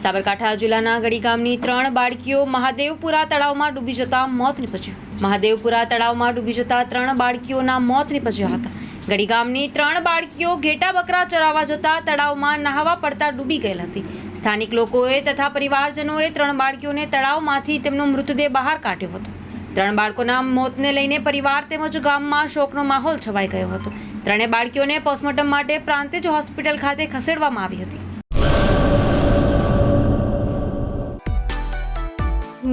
સાબરકાંઠા જિલ્લાના ગડી ગામની ત્રણ બાળકીઓ મહાદેવપુરા તળાવમાં ડૂબી જતા મોત નીપજ્યું. મહાદેવપુરા તળાવમાં ડૂબી જતા ત્રણ બાળકીઓના મોત નીપજ્યા હતા. ગડી ગામની ત્રણ બાળકીઓ ઘેટા બકરા ચરાવવા જતા તળાવમાં નહાવા પડતા ડૂબી ગયેલ હતી. સ્થાનિક લોકોએ તથા પરિવારજનોએ ત્રણ બાળકીઓને તળાવમાંથી તેમનો મૃતદેહ બહાર કાઢ્યો હતો. ત્રણ બાળકોના મોતને લઈને પરિવાર તેમજ ગામમાં શોકનો માહોલ છવાઈ ગયો હતો. ત્રણેય બાળકીઓને પોસ્ટમોર્ટમ માટે પ્રાંતિજ હોસ્પિટલ ખાતે ખસેડવામાં આવી હતી.